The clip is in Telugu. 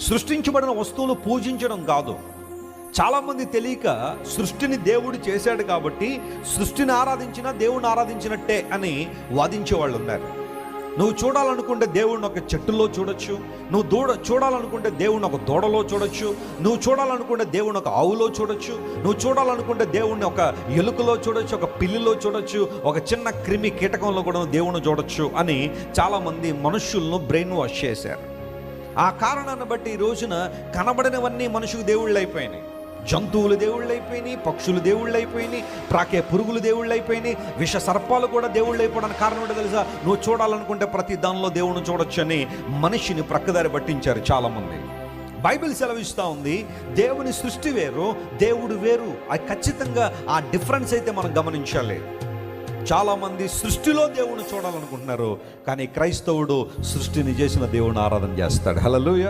సృష్టించబడిన వస్తువులు పూజించడం కాదు. చాలామంది తెలియక సృష్టిని దేవుడు చేశాడు కాబట్టి సృష్టిని ఆరాధించినా దేవుడిని ఆరాధించినట్టే అని వాదించే వాళ్ళు ఉన్నారు. నువ్వు చూడాలనుకుంటే దేవుడిని ఒక చెట్టులో చూడొచ్చు నువ్వు దూడ చూడాలనుకుంటే దేవుడిని ఒక దూడలో చూడొచ్చు నువ్వు చూడాలనుకుంటే దేవుడిని ఒక ఆవులో చూడొచ్చు నువ్వు చూడాలనుకుంటే దేవుడిని ఒక ఎలుకలో చూడొచ్చు ఒక పిల్లిలో చూడొచ్చు ఒక చిన్న క్రిమి కీటకంలో కూడా దేవుణ్ణి చూడొచ్చు అని చాలామంది మనుషులను బ్రెయిన్ వాష్ చేశారు. ఆ కారణాన్ని బట్టి ఈ రోజున కనబడినవన్నీ మనుషుకు దేవుళ్ళు అయిపోయినాయి జంతువులు దేవుళ్ళు అయిపోయినాయి పక్షులు దేవుళ్ళు అయిపోయినాయి ప్రాకే పురుగులు దేవుళ్ళు అయిపోయినాయి విష సర్పాలు కూడా దేవుళ్ళు అయిపోవడానికి కారణం ఏంటో తెలుసా? నువ్వు చూడాలనుకుంటే ప్రతి దానిలో దేవుడిని చూడొచ్చని మనిషిని ప్రక్కదారి పట్టించారు చాలామంది. బైబిల్ సెలవిస్తూ ఉంది దేవుని సృష్టి వేరు దేవుడు వేరు. అది ఖచ్చితంగా ఆ డిఫరెన్స్ అయితే మనం గమనించాలి. చాలామంది సృష్టిలో దేవుని చూడాలనుకుంటున్నారు కానీ క్రైస్తవుడు సృష్టిని చేసిన దేవుని ఆరాధన చేస్తాడు. హలో